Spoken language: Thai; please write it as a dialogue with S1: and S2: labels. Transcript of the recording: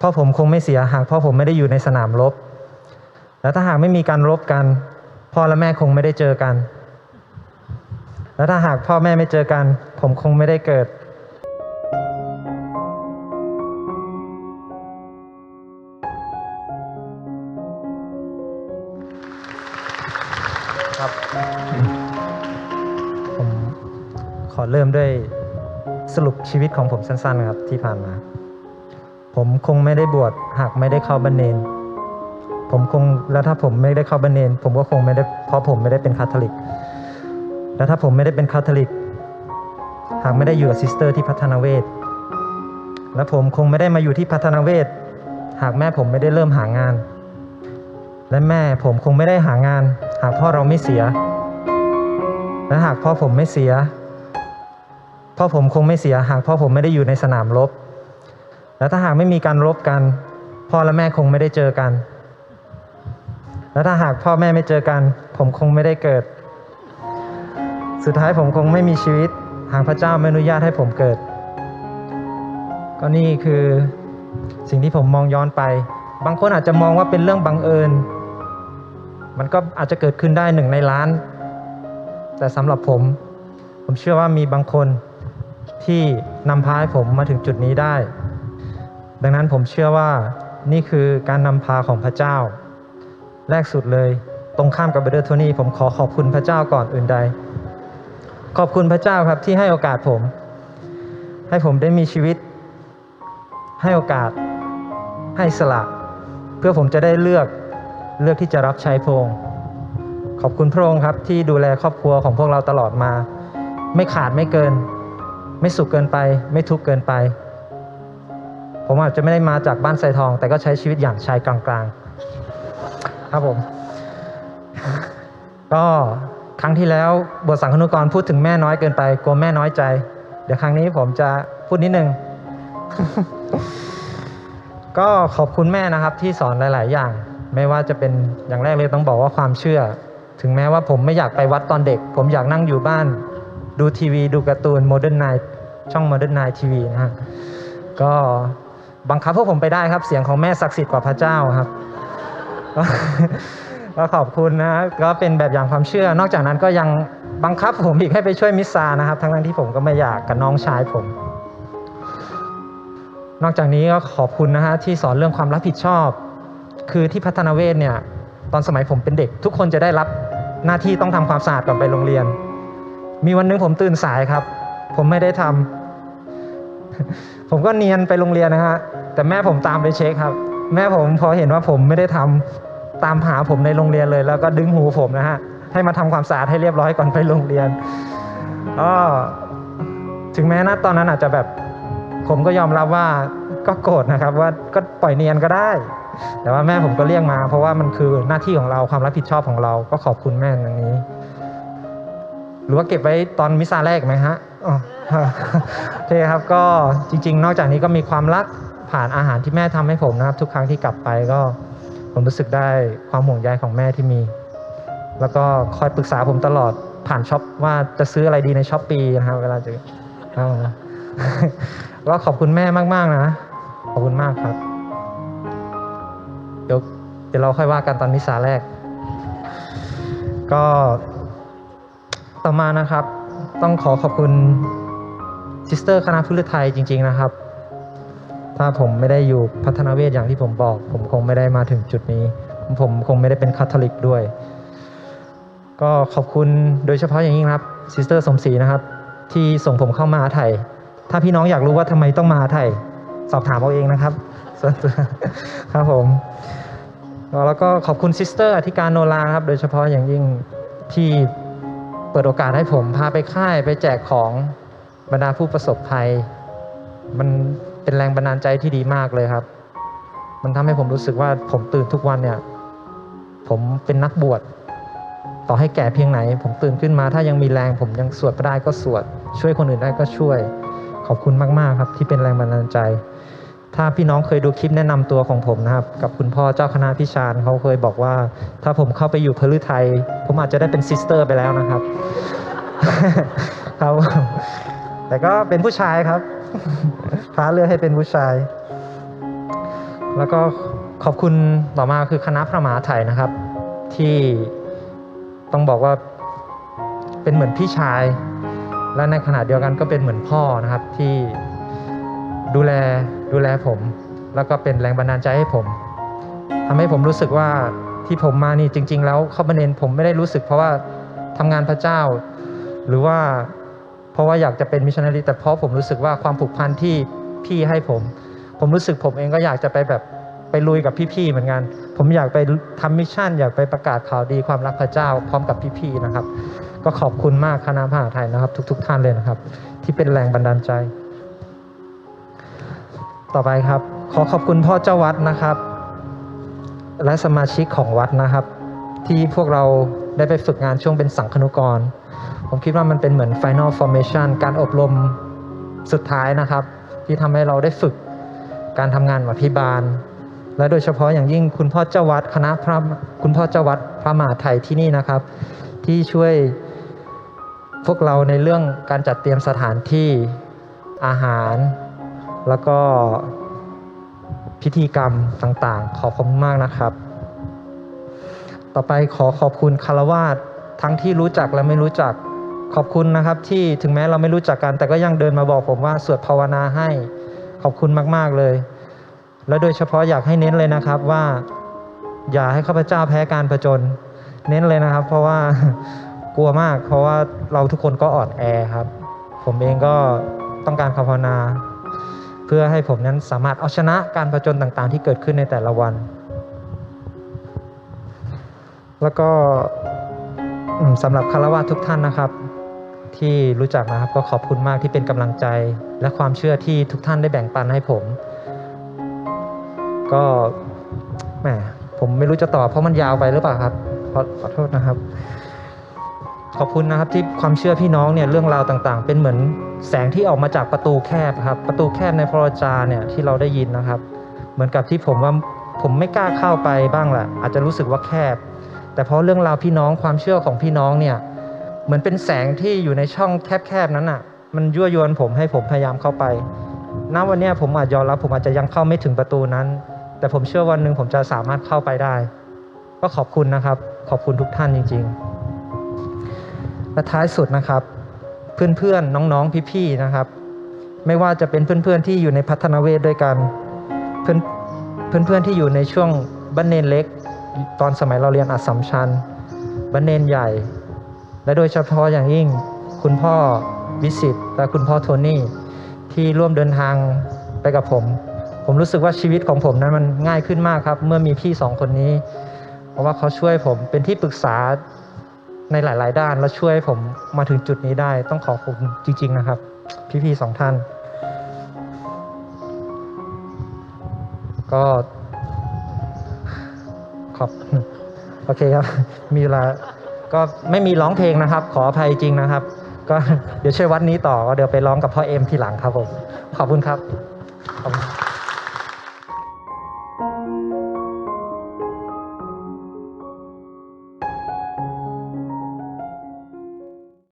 S1: พ่อผมคงไม่เสียหากพ่อผมไม่ได้อยู่ในสนามรบ และถ้าหากไม่มีการรบกัน พ่อและแม่คงไม่ได้เจอกัน และถ้าหากพ่อแม่ไม่เจอกัน ผมคงไม่ได้เกิดครับผมขอเริ่มด้วยสรุปชีวิตของผมสั้นๆครับที่ผ่านมา ผมคงไม่ได้บวชหากไม่ได้เข้าบันเนนผมคงแล้วถ้าผมไม่ได้เข้าบันเนนผมก็คงไม่ได้เพราะผมไม่ได้เป็นคาทอลิก แล้วถ้าผมไม่ได้เป็นคาทอลิก หากไม่ได้อยู่กับซิสเตอร์ที่พัฒนาเวศและผมคงไม่ได้มาอยู่ที่พัฒนาเวศหากแม่ผมไม่ได้เริ่มหางาน และแม่ผมคงไม่ได้หางาน หากพ่อเราไม่เสีย และหากพ่อผมไม่เสีย พ่อผมคงไม่เสีย หากพ่อผมไม่ได้อยู่ในสนามรบ และถ้าหากไม่มีการรบกัน พ่อและแม่คงไม่ได้เจอกัน และถ้าหากพ่อแม่ไม่เจอกัน ผมคงไม่ได้เกิด สุดท้ายผมคงไม่มีชีวิต หากพระเจ้าไม่อนุญาตให้ผมเกิด ก็นี่คือสิ่งที่ผมมองย้อนไป บางคนอาจจะมองว่าเป็นเรื่องบังเอิญ มันก็อาจจะเกิดขึ้นได้หนึ่งในล้าน แต่สำหรับผม ผมเชื่อว่ามีบางคนที่นำพาให้ผมมาถึงจุดนี้ได้ ดังนั้นผมเชื่อว่านี่คือการนำพาของพระเจ้า แรกสุดเลย ตรงข้ามกับเบเดอร์โทนี่ผมขอขอบคุณพระเจ้าก่อนอื่นใด ขอบคุณพระเจ้าครับที่ให้โอกาสผม ให้ผมได้มีชีวิต ให้โอกาส ให้สละ เพื่อผมจะได้เลือกเลือกที่จะรับใช้พระองค์ขอบคุณพระองค์ครับที่ดูแลครอบครัวของพวกเราตลอดมา ไม่ขาดไม่เกิน ไม่สุขเกินไป ไม่ทุกข์เกินไป ผมอาจจะไม่ได้มาจากบ้านไซทอง แต่ก็ใช้ชีวิตอย่างชายกลางๆ ครับผม ก็ครั้งที่แล้วบทสังคนุกรพูดถึงแม่น้อยเกินไปกลัวแม่น้อยใจ เดี๋ยวครั้งนี้ผมจะพูดนิดนึง ก็ขอบคุณแม่นะครับที่สอนหลาย ๆ อย่าง ไม่ว่าจะเป็นอย่างแรกเลยต้องบอกว่าความเชื่อ ถึงแม้ว่าผมไม่อยากไปวัดตอนเด็ก ผมอยากนั่งอยู่บ้าน ดูทีวี ดูการ์ตูนโมเดิร์นไนช่องโมเดิร์นไนทีวีนะฮะก็ บังคับพวกผมไปได้ครับ เสียงของแม่ศักดิ์สิทธิ์กว่าพระเจ้าครับก็ขอบคุณนะก็เป็นแบบอย่างความเชื่อ นอกจากนั้นก็ยังบังคับผมอีกให้ไปช่วยมิสซานะครับ ทั้งนั้นที่ผมก็ไม่อยากกับน้องชายผม นอกจากนี้ก็ขอบคุณนะฮะที่สอนเรื่องความรับผิดชอบ คือที่พัฒนาเวศเนี่ย ตอนสมัยผมเป็นเด็ก ทุกคนจะได้รับหน้าที่ต้องทำความสะอาดก่อนไปโรงเรียน มีวันหนึงผมตื่นสายครับ ผมไม่ได้ทำ ผมก็เนียนไปโรงเรียนนะฮะแต่แม่ผมตามไปเช็คครับ แม่ผมพอเห็นว่าผมไม่ได้ทำตามหาผมในโรงเรียนเลย แล้วก็ดึงหูผมนะฮะให้มาทำความสะอาดให้เรียบร้อยก่อนไปโรงเรียนก็ถึงแม้นะตอนนั้นอาจจะแบบผมก็ยอมรับว่าก็โกรธนะครับว่าก็ปล่อยเนียนก็ได้ แต่ว่าแม่ผมก็เรียกมา เพราะว่ามันคือหน้าที่ของเราความรับผิดชอบของเราก็ขอบคุณแม่อย่างนี้ หรือว่าเก็บไว้ตอนมิสซาแรกไหมฮะอ๋อ โอเคครับก็จริง ๆ นอกจากนี้ก็มีความรักผ่านอาหารที่แม่ทำให้ผมนะครับ ทุกครั้งที่กลับไปก็ผมรู้สึกได้ความห่วงใยของแม่ที่มี แล้วก็คอยปรึกษาผมตลอดผ่านช็อปว่าจะซื้ออะไรดีในช้อปปีนะครับเวลาจะก็ขอบคุณแม่มาก ๆ นะ ขอบคุณมากครับ เดี๋ยวเดี๋ยวเราค่อยว่ากันตอนมิสซาแรก ก็ต่อมานะครับ ต้องขอขอบคุณ ซิสเตอร์คณะพุทธไทยจริง ๆนะครับ ถ้าผมไม่ได้อยู่พัฒนาเวทอย่างที่ผมบอก ผมคงไม่ได้มาถึงจุดนี้ ผมคงไม่ได้เป็นคาทอลิกด้วย ก็ขอบคุณโดยเฉพาะอย่างยิ่งครับซิสเตอร์สมศรีนะครับ ที่ส่งผมเข้ามาไทย ถ้าพี่น้องอยากรู้ว่าทำไมต้องมาไทย สอบถามเอาเองนะครับส่วนตัวครับผมแล้วก็ขอบคุณซิสเตอร์อธิการโนราครับ โดยเฉพาะอย่างยิ่งที่เปิดโอกาสให้ผมพาไปค่ายไปแจกของ บรรดาผู้ประสบภัย มันเป็นแรงบันดาลใจที่ดีมากเลยครับ มันทำให้ผมรู้สึกว่าผมตื่นทุกวันเนี่ย ผมเป็นนักบวชต่อให้แก่เพียงไหน ผมตื่นขึ้นมา ถ้ายังมีแรงผมยังสวดได้ก็สวด ช่วยคนอื่นได้ก็ช่วย ขอบคุณมากๆครับที่เป็นแรงบันดาลใจ ถ้าพี่น้องเคยดูคลิปแนะนำตัวของผมนะครับ กับคุณพ่อเจ้าคณะพิชานเขาเคยบอกว่า ถ้าผมเข้าไปอยู่พลือไทยผมอาจจะได้เป็นซิสเตอร์ไปแล้วนะครับ ครับ แต่ก็เป็นผู้ชายครับพระเลือกให้เป็นผู้ชาย แล้วก็ขอบคุณต่อมาคือคณะพระมหาไทยนะครับ ที่ต้องบอกว่าเป็นเหมือนพี่ชาย และในขณะเดียวกันก็เป็นเหมือนพ่อนะครับที่ดูแลดูแลผม แล้วก็เป็นแรงบันดาลใจให้ผมทำให้ผมรู้สึกว่าที่ผมมานี่จริง ๆ แล้วเข้าประเด็นผมไม่ได้รู้สึก เพราะว่าทำงานพระเจ้า หรือว่า ราะว่าอยากจะเป็นมิชชันนารีแต่เพราะผมรู้สึกว่าความผูกพันที่พี่ให้ผม ผมรู้สึกผมเองก็อยากจะไปแบบไปลุยกับพี่ๆเหมือนกัน ผมอยากไปทำมิชชั่น อยากไปประกาศข่าวดีความรักพระเจ้าพร้อมกับพี่ๆนะครับ ก็ขอบคุณมากคณะมหาไทยนะครับ ทุก ๆ ท่านเลยนะครับ ที่เป็นแรงบันดาลใจ ต่อไปครับ ขอขอบคุณพ่อเจ้าวัดนะครับ และสมาชิกของวัดนะครับ ที่พวกเราได้ไปฝึกงานช่วงเป็นสังคนุกร ผมคิดว่ามันเป็นเหมือน Final Formation การอบรมสุดท้ายนะครับ ที่ทำให้เราได้ฝึกการทำงานอภิบาล และโดยเฉพาะอย่างยิ่งคุณพ่อเจ้าวัดคณะพระคุณพ่อเจ้าวัดพระมหาไทยที่นี่นะครับ ที่ช่วยพวกเราในเรื่องการจัดเตรียมสถานที่อาหาร แล้วก็พิธีกรรมต่างๆ ขอบคุณมากนะครับ ต่อไปขอขอบคุณคารวาส ทั้งที่รู้จักและไม่รู้จัก ขอบคุณนะครับที่ถึงแม้เราไม่รู้จักกัน แต่ก็ยังเดินมาบอกผมว่าสวดภาวนาให้ ขอบคุณมากๆเลย และโดยเฉพาะอยากให้เน้นเลยนะครับว่า อย่าให้ข้าพเจ้าแพ้การผจญเน้นเลยนะครับ เพราะว่ากลัวมาก เพราะว่าเราทุกคนก็อ่อนแอครับ ผมเองก็ต้องการภาวนา เพื่อให้ผมนั้นสามารถเอาชนะการผจญต่างๆ ที่เกิดขึ้นในแต่ละวัน แล้วก็ สำหรับคารวะทุกท่านนะครับ ที่รู้จักนะครับก็ขอบคุณมากที่เป็นกำลังใจ และความเชื่อที่ทุกท่านได้แบ่งปันให้ผม ก็แหมผมไม่รู้จะตอบเพราะมันยาวไปหรือเปล่าครับขอขอโทษนะครับ ขอบคุณนะครับที่ความเชื่อพี่น้องเนี่ยเรื่องราวต่างๆ เป็นเหมือนแสงที่ออกมาจากประตูแคบครับ ประตูแคบในพระวจาเนี่ยที่เราได้ยินนะครับ เหมือนกับที่ผมว่าผมไม่กล้าเข้าไปบ้างแหละอาจจะรู้สึกว่าแคบ แต่เพราะเรื่องราวพี่น้องความเชื่อของพี่น้องเนี่ยเหมือนเป็นแสงที่อยู่ในช่องแคบๆนั้นอะ มันยั่วยวนผมให้ผมพยายามเข้าไปณวันนี้ผมอาจยอมรับผมอาจจะยังเข้าไม่ถึงประตูนั้น แต่ผมเชื่อวันหนึ่งผมจะสามารถเข้าไปได้ ก็ขอบคุณนะครับ ขอบคุณทุกท่านจริง ๆ และท้ายสุดนะครับ เพื่อนๆน้องๆพี่ๆนะครับ ไม่ว่าจะเป็นเพื่อนๆที่อยู่ในพัฒนาเวทด้วยกัน เพื่อนเพื่อนๆที่อยู่ในช่วงบันเนนเล็ก ตอนสมัยเราเรียนอัสสัมชัญบันเนนใหญ่ และโดยเฉพาะอย่างยิ่งคุณพ่อวิสิตและคุณพ่อโทนี่ที่ร่วมเดินทางไปกับผม ผมรู้สึกว่าชีวิตของผมนั้นมันง่ายขึ้นมากครับ เมื่อมีพี่สองคนนี้ เพราะว่าเขาช่วยผมเป็นที่ปรึกษาในหลาย ๆ ด้านและช่วยผมมาถึงจุดนี้ได้ ต้องขอบคุณจริง ๆ นะครับ พี่ ๆ สองท่าน ก็ ครับโอเคครับ มีเวลาก็ไม่มีร้องเพลงนะครับ ขออภัยจริงนะครับ ก็เดี๋ยวช่วยวัดนี้ต่อเดี๋ยวไปร้องกับพ่อเอ็มทีหลังครับผมขอบคุณครับขอบคุณ